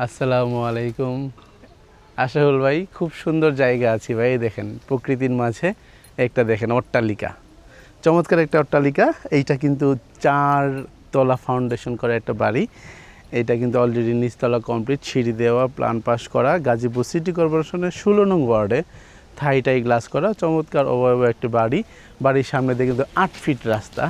আসসালামু আলাইকুম। আশাহুল ভাই, খুব সুন্দর জায়গা আছি ভাই দেখেন, প্রকৃতির মাঝে একটা দেখেন অট্টালিকা। চমৎকার একটা অট্টালিকা, এইটা কিন্তু চার তলা ফাউন্ডেশন করা একটা বাড়ি। এটা কিন্তু অলরেডি নিচতলা কমপ্লিট সিঁড়ি দেওয়া প্ল্যান পাস করা। গাজীপুর সিটি কর্পোরেশনের ষোলো নং ওয়ার্ডে থাইটাই গ্লাস করা, চমৎকার অবয়ব একটি বাড়ি। বাড়ির সামনে দিয়ে কিন্তু আট ফিট রাস্তা।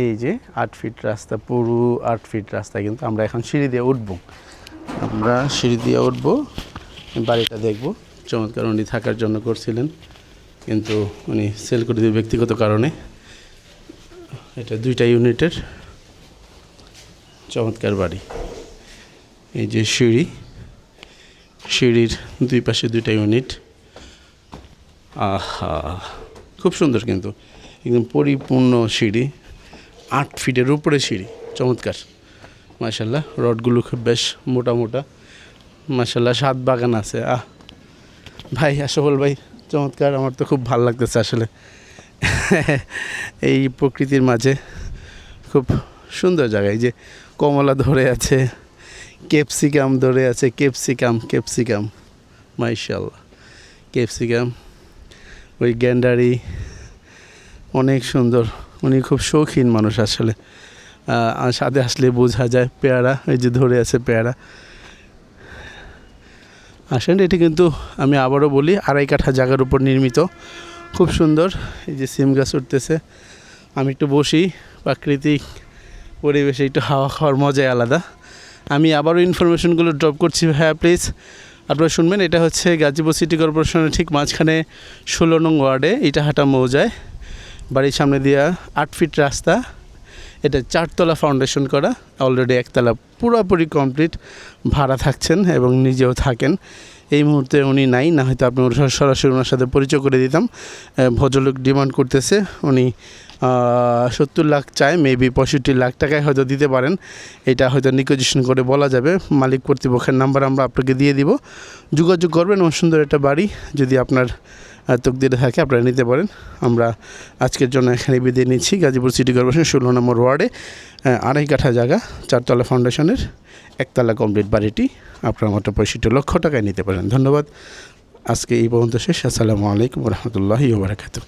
এই যে আট ফিট রাস্তা, পুরো আট ফিট রাস্তা কিন্তু আমরা এখন সিঁড়ি দিয়ে উঠব। আমরা সিঁড়ি দিয়ে উঠব, বাড়িটা দেখব। চমৎকার উনি থাকার জন্য করছিলেন, কিন্তু উনি সেল করে দিয়ে ব্যক্তিগত কারণে। এটা দুইটা ইউনিটের চমৎকার বাড়ি। এই যে সিঁড়ি, সিঁড়ির দুই পাশে দুইটা ইউনিট। আহা, খুব সুন্দর কিন্তু, একদম পরিপূর্ণ সিঁড়ি। আট ফিটের উপরে সিঁড়ি, চমৎকার। মাশাল্লাহ রডগুলো খুব বেশ মোটা মোটা। মাশাল্লাহ সাত বাগান আছে, আহ। ভাই আশাফল ভাই, চমৎকার, আমার তো খুব ভালো লাগতেছে আসলে। এই প্রকৃতির মাঝে খুব সুন্দর জায়গায় যে কমলা ধরে আছে, ক্যাপসিকাম ধরে আছে, ক্যাপসিকাম ক্যাপসিকাম মাইশাল্লাহ ক্যাপসিকাম, ওই গ্যান্ডারি, অনেক সুন্দর। উনি খুব শৌখিন মানুষ আসলে। সাথে আসলে বোঝা যায় পেয়ারা, এই যে ধরে আছে পেয়ারা। আসেন এটি কিন্তু আমি আবারও বলি, আড়াই কাঠা জায়গার উপর নির্মিত। খুব সুন্দর, এই যে সিম গাছ উঠতেছে। আমি একটু বসি, প্রাকৃতিক পরিবেশে একটু হাওয়া খাওয়ার মজাই আলাদা। আমি আবারও ইনফরমেশনগুলো ড্রপ করছি হ্যাঁ প্লিজ আপনারা শুনবেন, এটা হচ্ছে গাজীপুর সিটি কর্পোরেশনের ঠিক মাঝখানে ষোলো নং ওয়ার্ডে এটা ইটাহাটা মৌজায়। বাড়ির সামনে দিয়া আট ফিট রাস্তা, এটা চারতলা ফাউন্ডেশন করা অলরেডি একতলা পুরোপুরি কমপ্লিট ভাড়া থাকছেন এবং নিজেও থাকেন। এই মুহূর্তে উনি নাই, না হয়তো আপনি ওর সরাসরি ওনার সাথে পরিচয় করে দিতাম। ভদ্রলোক ডিমান্ড করতেছে, উনি সত্তর লাখ চায় মেবি পঁয়ষট্টি লাখ টাকায় হয়তো দিতে পারেন। এটা হয়তো নিকোজিশন করে বলা যাবে, মালিক কর্তৃপক্ষের নাম্বার আমরা আপনাকে দিয়ে দিব। যোগাযোগ করবেন এবং সুন্দর একটা বাড়ি, যদি আপনার তকদিরে থাকে, আপনারা নিতে পারেন। আমরা আজকের জন্য এখানে বিদায় নিচ্ছি। গাজীপুর সিটি কর্পোরেশন ষোলো নম্বর ওয়ার্ডে আড়াই কাঠা জায়গা, চারতলা ফাউন্ডেশনের একতলা কমপ্লিট বাড়িটি। আপনারা মাত্র পঁয়ষট্টি লক্ষ টাকায় নিতে পারেন। ধন্যবাদ। আজকে এই পর্যন্ত শেষ। আসসালামু আলাইকুম রহমতুল্লাহি ওবরাকাতু